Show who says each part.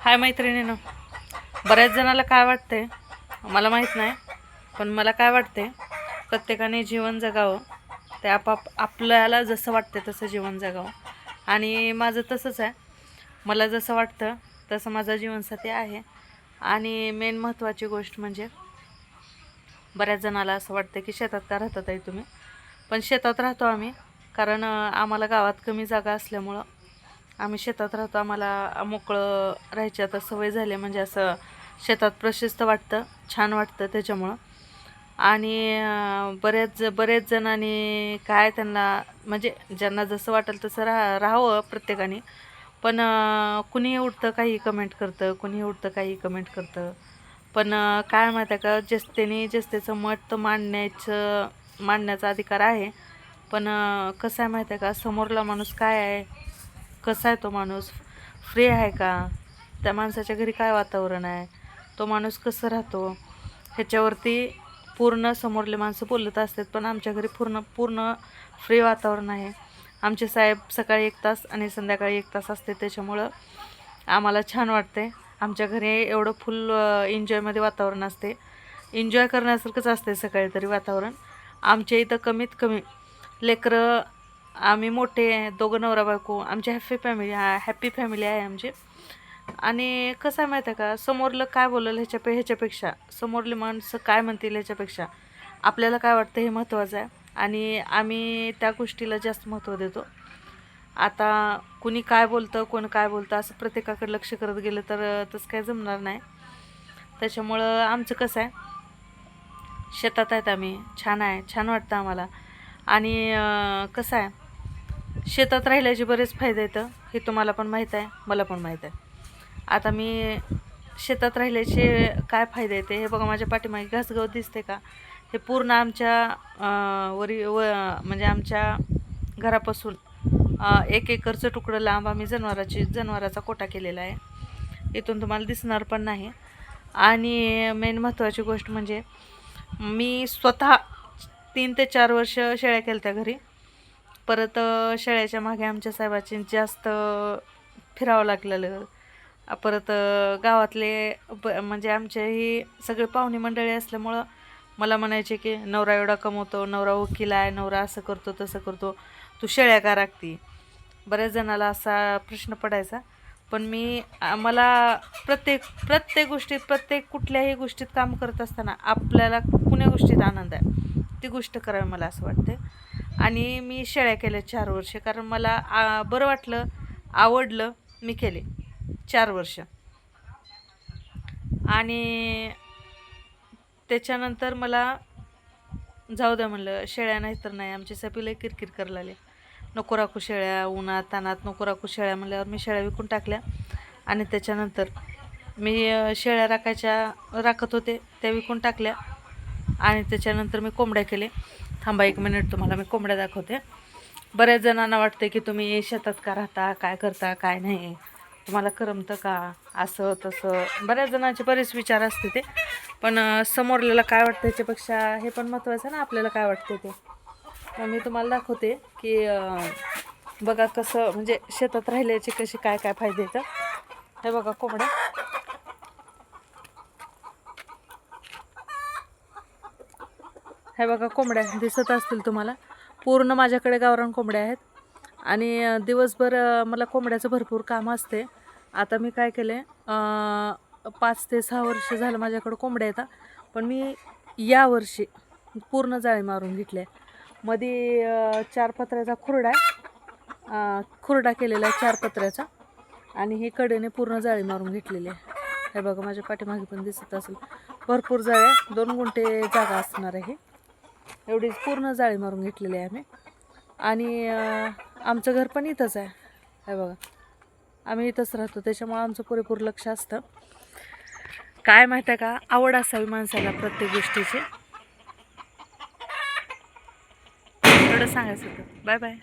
Speaker 1: हाय मैत्रिणीनं बऱ्याच जणाला काय वाटते मला माहीत नाही पण मला काय वाटते प्रत्येकाने जीवन जगावं ते आपाप आपल्याला जसं वाटतं तसं जीवन जगावं. आणि माझं तसंच आहे. मला जसं वाटतं तसं माझा जीवनसाथी आहे. आणि मेन महत्त्वाची गोष्ट म्हणजे बऱ्याच जणाला असं वाटतं की शेतात का राहतात आहे तुम्ही? पण शेतात राहतो आम्ही कारण आम्हाला गावात कमी जागा असल्यामुळं आम्ही शेतात राहतो आम्हाला मोकळं राहायची आता सवय झाली म्हणजे असं शेतात प्रशस्त वाटतं छान वाटतं त्याच्यामुळं. आणि बऱ्याच बऱ्याच बरेच जणांनी काय त्यांना म्हणजे ज्यांना जसं वाटेल तसं राहा राहावं प्रत्येकाने. पण कुणीही उठतं काही कमेंट करतं कुणीही उठतं काही कमेंट करतं. पण काय माहीत आहे का जस्तेने जस्तेचं मत मांडण्याचं मांडण्याचा अधिकार आहे. पण कसं आहे माहीत आहे का समोरला माणूस काय आहे कसा आहे तो माणूस? फ्री आहे का? त्या माणसाच्या घरी काय वातावरण आहे? तो माणूस कसं राहतो? ह्याच्यावरती पूर्ण समोरले माणसं बोलत असतात पण आमच्या घरी पूर्ण पूर्ण फ्री वातावरण आहे. आमचे साहेब सकाळी एक तास आणि संध्याकाळी एक तास असते त्याच्यामुळं आम्हाला छान वाटते. आमच्या घरी एवढं फुल एन्जॉयमध्ये वातावरण असते. एन्जॉय करण्यासारखंच असते सकाळी तरी वातावरण. आमच्या इथं कमीत कमी लेकरं आम्ही मोठे दोघं नवरा बायको आमची हॅपी फॅमिली हॅपी फॅमिली आहे आमची. आणि कसं आहे माहिती आहे का? समोरलं काय बोललं ह्याच्या ह्याच्यापेक्षा? समोरले माणसं काय म्हणतील ह्याच्यापेक्षा? आपल्याला काय वाटतं हे महत्त्वाचं आहे. आणि आम्ही त्या गोष्टीला जास्त महत्त्व देतो. आता कुणी काय बोलतं कोण काय बोलतं असं प्रत्येकाकडे लक्ष करत गेलं तर तसं काय जमणार नाही. त्याच्यामुळं आमचं कसं आहे? शेतात आहेत आम्ही. छान आहे. छान वाटतं आम्हाला. आणि कसं आहे शेतात राहिल्याचे बरेच फायदे येतं हे तुम्हाला पण माहीत आहे मला पण माहीत आहे. आता मी शेतात राहिल्याचे काय फायदे येते हे बघा माझ्या पाठीमागे घासगवत दिसते का? हे पूर्ण आमच्या वरी व म्हणजे आमच्या घरापासून एक एकरचं तुकडं लांब आम्ही जनावराची जनावराचा कोटा केलेला आहे. इथून तुम्हाला दिसणार पण नाही. आणि मेन महत्त्वाची गोष्ट म्हणजे मी स्वतः तीन ते चार वर्ष शेळ्या केल्या त्या घरी. परत शेळ्याच्या मागे आमच्या साहेबाची जास्त फिरावं लागलेलं. परत गावातले ब म्हणजे आमच्याही सगळे पाहुणे मंडळी असल्यामुळं मला म्हणायचे की नवरा एवढा कमवतो नवरा वकील आहे नवरा असं करतो तसं करतो. तू शेळ्या का राखती? बऱ्याच जणाला असा प्रश्न पडायचा. पण मी मला प्रत्येक प्रत्येक गोष्टीत प्रत्येक कुठल्याही गोष्टीत काम करत असताना आपल्याला कुण्या गोष्टीत आनंद आहे? ती गोष्ट करावी मला असं वाटते आणि मी शेळ्या केल्या चार वर्ष कारण मला आ, बरं वाटलं आवडलं मी केले चार वर्ष. आणि त्याच्यानंतर मला जाऊ द्या म्हणलं शेळ्या नाही तर नाही आमची सपी लई किरकिर करायला लागली. नको राखू शेळ्या उन्हात तानात नको राखू शेळ्या म्हणल्यावर मी शेळ्या विकून टाकल्या. आणि त्याच्यानंतर मी शेळ्या राखायच्या राखत होते त्या विकून टाकल्या. आणि त्याच्यानंतर मी कोंबड्या केले. थांबा एक मिनिट तुम्हाला मी कोंबड्या दाखवते. बऱ्याच जणांना वाटते की तुम्ही शेतात का राहता काय करता काय नाही. तुम्हाला करमतं का? असं तसं. बऱ्याच जणांचे बरेच विचार असते ते. पण अं, समोरल्याला काय वाटतं याच्यापेक्षा हे पण महत्त्वाचं आहे ना आपल्याला काय वाटते ते. मग मी तुम्हाला दाखवते की बघा कसं म्हणजे शेतात राहिल्याचे कसे काय काय फायदे येतात हे बघा कोंबड्या. हे बघा कोंबड्या दिसत असतील तुम्हाला. पूर्ण माझ्याकडे गावरान कोंबड्या आहेत. आणि दिवसभर मला कोंबड्याचं भरपूर काम असते. आता मी काय केले पाच ते सहा वर्ष झालं माझ्याकडं कोंबड्या येतात पण मी यावर्षी पूर्ण जाळी मारून घेतले मध्ये चार पत्र्याचा खुरडा आहे. खुरडा केलेला आहे चार पत्र्याचा. आणि हे कडेने पूर्ण जाळी मारून घेतलेली आहे. हे बघा माझ्या पाठीमागे पण दिसत असेल. भरपूर जाळ्या दोन गुंठे जागा असणार आहे. एवढी पूर्ण जाळी मारून घेतलेली आहे आम्ही. आणि आमचं घर पण इथंच आहे. हे बघा. आम्ही इथंच राहतो. त्याच्यामुळं आमचं पुरेपूर लक्ष असतं. काय माहिती आहे का? आवड असावी माणसाला प्रत्येक गोष्टीची. एवढं सांगायचं होतं. Bye bye.